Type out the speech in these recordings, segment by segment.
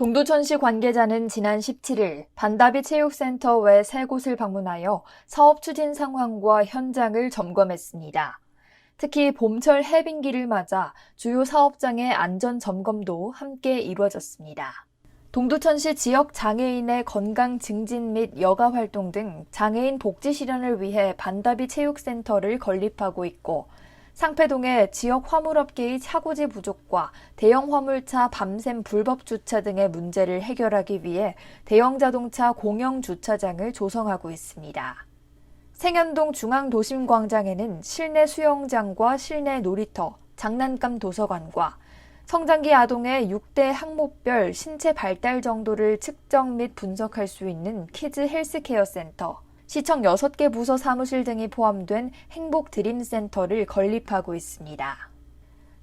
동두천시 관계자는 지난 17일 반다비 체육센터 외 세 곳을 방문하여 사업 추진 상황과 현장을 점검했습니다. 특히 봄철 해빙기를 맞아 주요 사업장의 안전 점검도 함께 이루어졌습니다. 동두천시 지역 장애인의 건강 증진 및 여가 활동 등 장애인 복지 실현을 위해 반다비 체육센터를 건립하고 있고 상패동의 지역 화물업계의 차고지 부족과 대형 화물차 밤샘 불법 주차 등의 문제를 해결하기 위해 대형 자동차 공영 주차장을 조성하고 있습니다. 생현동 중앙도심광장에는 실내 수영장과 실내 놀이터, 장난감 도서관과 성장기 아동의 6대 항목별 신체 발달 정도를 측정 및 분석할 수 있는 키즈 헬스케어 센터, 시청 6개 부서 사무실 등이 포함된 행복 드림센터를 건립하고 있습니다.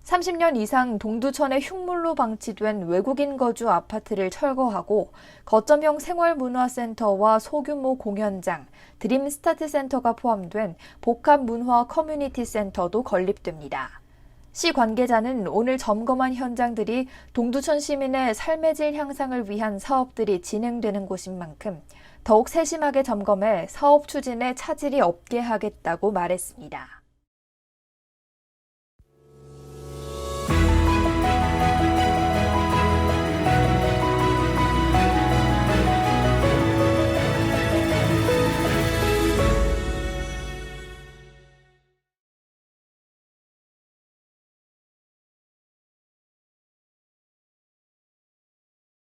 30년 이상 동두천의 흉물로 방치된 외국인 거주 아파트를 철거하고 거점형 생활문화센터와 소규모 공연장, 드림 스타트 센터가 포함된 복합문화 커뮤니티 센터도 건립됩니다. 시 관계자는 오늘 점검한 현장들이 동두천 시민의 삶의 질 향상을 위한 사업들이 진행되는 곳인 만큼 더욱 세심하게 점검해 사업 추진에 차질이 없게 하겠다고 말했습니다.